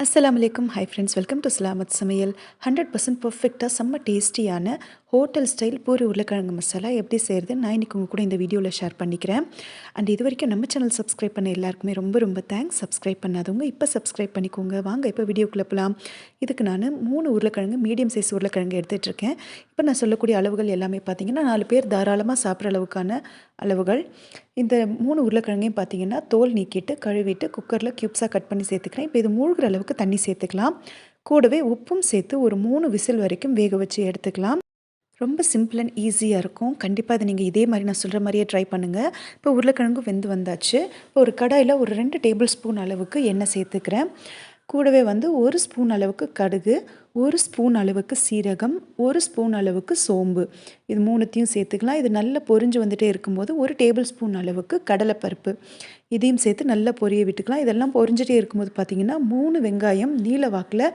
அஸ்லாம் வலைக்கம் hi friends welcome to Salamat Samayal hundred percent பர்ஃபெக்டாக செம்ம டேஸ்டியான ஹோட்டல் ஸ்டைல் பூரி உருளைக்கிழங்கு மசாலா எப்படி செய்கிறது நான் இன்றைக்கி உங்கள் கூட இந்த வீடியோவில் ஷேர் பண்ணிக்கிறேன். அண்ட் இது வரைக்கும் நம்ம சேனல் சப்ஸ்கிரைப் பண்ண எல்லாருக்குமே ரொம்ப ரொம்ப தேங்க்ஸ் சப்ஸ்கிரைப் பண்ணாதவங்க இப்போ சப்ஸ்கிரைப் பண்ணிக்கோங்க. வாங்க இப்போ வீடியோக்குள்ளே போகலாம் இதுக்கு நான் மூணு உருளைக்கிழங்கு மீடியம் சைஸ் உருளைக்கிழங்கு எடுத்துகிட்டு இருக்கேன் இப்போ நான் சொல்லக்கூடிய அளவுகள் எல்லாமே பார்த்தீங்கன்னா நாலு பேர் தாராளமாக சாப்பிட்ற அளவுக்கான அளவுகள். இந்த மூணு உருளைக்கிழங்கையும் பார்த்தீங்கன்னா தோல் நீக்கிட்டு கழுவிட்டு குக்கரில் க்யூப்ஸாக கட் பண்ணி சேர்த்துக்கிறேன். இப்போ இது மூழ்கிற அளவுக்கு தண்ணி சேர்த்துக்கலாம். கூடவே உப்பும் சேர்த்து ஒரு மூணு விசில் வரைக்கும் வேக வச்சு எடுத்துக்கலாம். ரொம்ப சிம்பிள் அண்ட் ஈஸியாக இருக்கும். கண்டிப்பாக அதை நீங்கள் இதே மாதிரி நான் சொல்கிற மாதிரியே ட்ரை பண்ணுங்கள் இப்போ உருளைக்கிழங்கு வெந்து வந்தாச்சு. இப்போ ஒரு கடாயில் ஒரு ரெண்டு டேபிள் ஸ்பூன் அளவுக்கு எண்ணெய் சேர்த்துக்கிறேன். கூடவே வந்து ஒரு ஸ்பூன் அளவுக்கு கடுகு ஒரு ஸ்பூன் அளவுக்கு சீரகம் ஒரு ஸ்பூன் அளவுக்கு சோம்பு. இது மூணுத்தையும் சேர்த்துக்கலாம். இது நல்லா பொரிஞ்சு வந்துட்டே இருக்கும்போது ஒரு டேபிள் ஸ்பூன் அளவுக்கு கடலைப்பருப்பு. இதையும் சேர்த்து நல்லா பொரிய விட்டுக்கலாம். இதெல்லாம் பொரிஞ்சிட்டே இருக்கும்போது பார்த்திங்கன்னா மூணு வெங்காயம் நீல வாக்கில்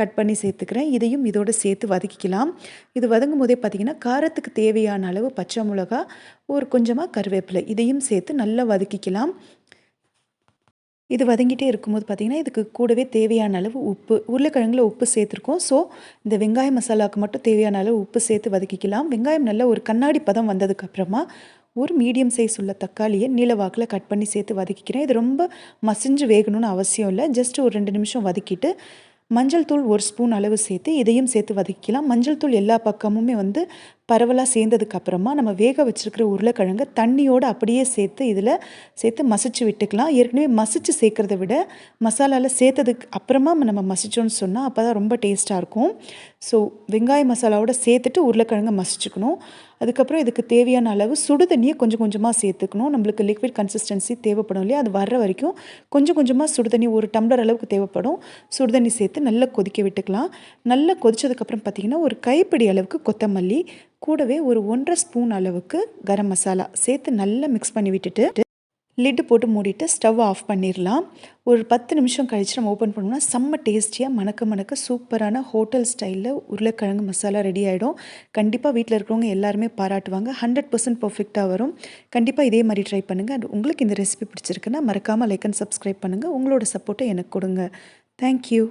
கட் பண்ணி சேர்த்துக்கிறேன். இதையும் இதோடு சேர்த்து வதக்கிக்கலாம். இது வதங்கும் போதே பார்த்திங்கன்னா காரத்துக்கு தேவையான அளவு பச்சை மிளகா ஒரு கொஞ்சமாக கருவேப்பிலை இதையும் சேர்த்து நல்லா வதக்கிக்கலாம். இது வதங்கிட்டே இருக்கும்போது பார்த்திங்கன்னா இதுக்கு கூடவே தேவையான அளவு உப்பு உருளைக்கிழங்குல உப்பு சேர்த்துருக்கோம். ஸோ இந்த வெங்காய மசாலாவுக்கு மட்டும் தேவையான அளவு உப்பு சேர்த்து வதக்கிக்கலாம். வெங்காயம் நல்லா ஒரு கண்ணாடி பதம் வந்ததுக்கப்புறமா ஒரு மீடியம் சைஸ் உள்ள தக்காளியை நீளவாக்கில் கட் பண்ணி சேர்த்து வதக்கிக்கிறேன். இது ரொம்ப மசிஞ்சு வேகணும்னு அவசியம் இல்லை. ஜஸ்ட் ஒரு ரெண்டு நிமிஷம் வதக்கிட்டு மஞ்சள் தூள் ஒரு ஸ்பூன் அளவு சேர்த்து இதையும் சேர்த்து வதக்கிக்கலாம். மஞ்சள் தூள் எல்லா பக்கமுமே வந்து பரவலாக சேர்ந்ததுக்கு அப்புறமா நம்ம வேக வச்சுருக்கிற உருளைக்கிழங்க தண்ணியோடு அப்படியே சேர்த்து இதில் சேர்த்து மசிச்சு விட்டுக்கலாம். ஏற்கனவே மசிச்சு சேர்க்குறத விட மசாலாவில் சேர்த்ததுக்கு அப்புறமா நம்ம மசிச்சோன்னு சொன்னால் அப்போ தான் ரொம்ப டேஸ்ட்டாக இருக்கும். ஸோ வெங்காய மசாலாவோட சேர்த்துட்டு உருளைக்கிழங்க மசிச்சுக்கணும். அதுக்கப்புறம் இதுக்கு தேவையான அளவு சுடு தண்ணியை கொஞ்சம் கொஞ்சமாக சேர்த்துக்கணும். நம்மளுக்கு லிக்விட் கன்சிஸ்டன்சி தேவைப்படும் இல்லையா? அது வர்ற வரைக்கும் கொஞ்சம் கொஞ்சமாக சுடு தண்ணி ஒரு டம்ளர் அளவுக்கு தேவைப்படும். சுடு தண்ணி சேர்த்து நல்லா கொதிக்க விட்டுக்கலாம். நல்லா கொதிச்சதுக்கப்புறம் பார்த்திங்கன்னா ஒரு கைப்பிடி அளவுக்கு கொத்தமல்லி கூடவே ஒரு ஒன்றரை ஸ்பூன் அளவுக்கு கரம் மசாலா சேர்த்து நல்லா மிக்ஸ் பண்ணி விட்டுட்டு லிட்டு போட்டு மூடிட்டு ஸ்டவ் ஆஃப் பண்ணிடலாம் ஒரு பத்து நிமிஷம் கழித்து நம்ம ஓப்பன் பண்ணோம்னா செம்ம டேஸ்டியாக மணக்க மணக்க சூப்பரான ஹோட்டல் ஸ்டைலில் உருளைக்கிழங்கு மசாலா ரெடி ஆகிடும் கண்டிப்பாக வீட்டில் இருக்கிறவங்க எல்லாருமே பாராட்டுவாங்க. ஹண்ட்ரட் பர்சன்ட் பர்ஃபெக்டாக வரும். கண்டிப்பாக இதே மாதிரி ட்ரை பண்ணுங்கள் அண்ட் உங்களுக்கு இந்த ரெசிபி பிடிச்சிருக்குன்னா மறக்காமல் லைக் அண்ட் சப்ஸ்கிரைப் பண்ணுங்கள் உங்களோட சப்போர்ட்டை எனக்கு கொடுங்க. தேங்க்யூ